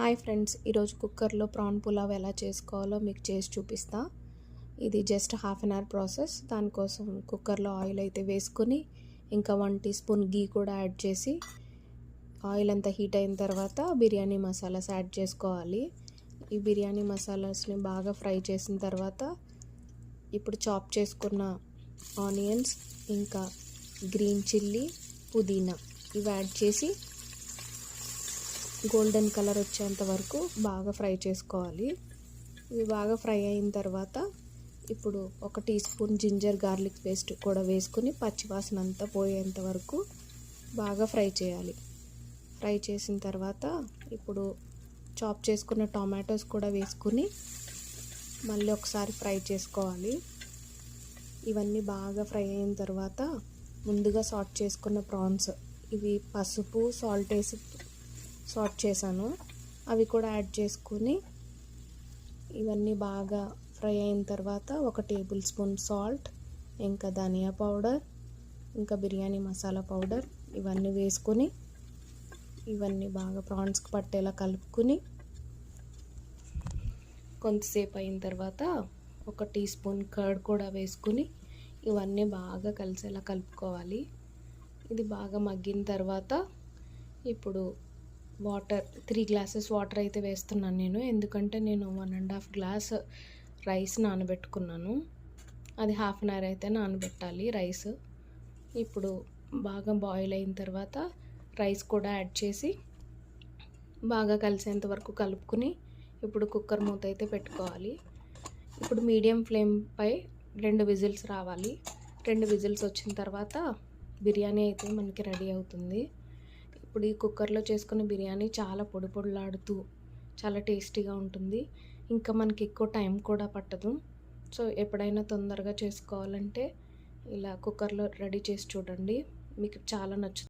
Hi friends ఈరోజు కుక్కర్లో PRAN pulao ఎలా చేసుకోవాలో మీకు చేసి చూపిస్తా. ఇది just half an hour process. దానికోసం కుక్కర్లో ఆయిల్ అయితే వేసుకొని ఇంకా వన్ టీ స్పూన్ గీ కూడా యాడ్ చేసి ఆయిల్ అంతా హీట్ అయిన తర్వాత బిర్యానీ మసాలాస్ యాడ్ చేసుకోవాలి. ఈ బిర్యానీ మసాలాస్ని బాగా ఫ్రై చేసిన తర్వాత ఇప్పుడు చాప్ చేసుకున్న ఆనియన్స్ ఇంకా గ్రీన్ చిల్లీ పుదీనా ఇవి యాడ్ చేసి గోల్డెన్ కలర్ వచ్చేంత వరకు బాగా ఫ్రై చేసుకోవాలి. ఇవి బాగా ఫ్రై అయిన తర్వాత ఇప్పుడు ఒక teaspoon ginger garlic paste కూడా వేసుకుని పచ్చివాసన అంతా పోయేంత వరకు బాగా ఫ్రై చేయాలి. ఫ్రై చేసిన తర్వాత ఇప్పుడు చాప్ చేసుకున్న టొమాటోస్ కూడా వేసుకుని మళ్ళీ ఒకసారి ఫ్రై చేసుకోవాలి. ఇవన్నీ బాగా ఫ్రై అయిన తర్వాత ముందుగా సాట్ చేసుకున్న ప్రాన్స్ ఇవి పసుపు సాల్ట్ వేసి సార్ట్ చేశాను. అవి కూడా యాడ్ చేసుకుని ఇవన్నీ బాగా ఫ్రై అయిన తర్వాత ఒక టేబుల్ స్పూన్ సాల్ట్ ఇంకా ధనియా పౌడర్ ఇంకా బిర్యానీ మసాలా పౌడర్ ఇవన్నీ వేసుకొని ఇవన్నీ బాగా ప్రాన్స్కి పట్టేలా కలుపుకుని కొంతసేపు అయిన తర్వాత ఒక టీ స్పూన్ కర్డ్ కూడా వేసుకుని ఇవన్నీ బాగా కలిసేలా కలుపుకోవాలి. ఇది బాగా మగ్గిన తర్వాత ఇప్పుడు వాటర్ త్రీ గ్లాసెస్ వాటర్ అయితే వేస్తున్నాను నేను. ఎందుకంటే నేను one and half glass rice నానబెట్టుకున్నాను. అది హాఫ్ అన్ అవర్ అయితే నానబెట్టాలి రైస్. ఇప్పుడు బాగా బాయిల్ అయిన తర్వాత రైస్ కూడా యాడ్ చేసి బాగా కలిసేంత వరకు కలుపుకుని ఇప్పుడు కుక్కర్ మూత అయితే పెట్టుకోవాలి. ఇప్పుడు మీడియం ఫ్లేమ్పై రెండు విజిల్స్ రావాలి. రెండు విజిల్స్ వచ్చిన తర్వాత బిర్యానీ అయితే మనకి రెడీ అవుతుంది. ఇప్పుడు ఈ కుక్కర్లో చేసుకున్న బిర్యానీ చాలా పొడి పొడిలాడుతూ చాలా టేస్టీగా ఉంటుంది. ఇంకా మనకి ఎక్కువ టైం కూడా పట్టదు. సో ఎప్పుడైనా తొందరగా చేసుకోవాలంటే ఇలా కుక్కర్లో రెడీ చేసి చూడండి. మీకు చాలా నచ్చుతుంది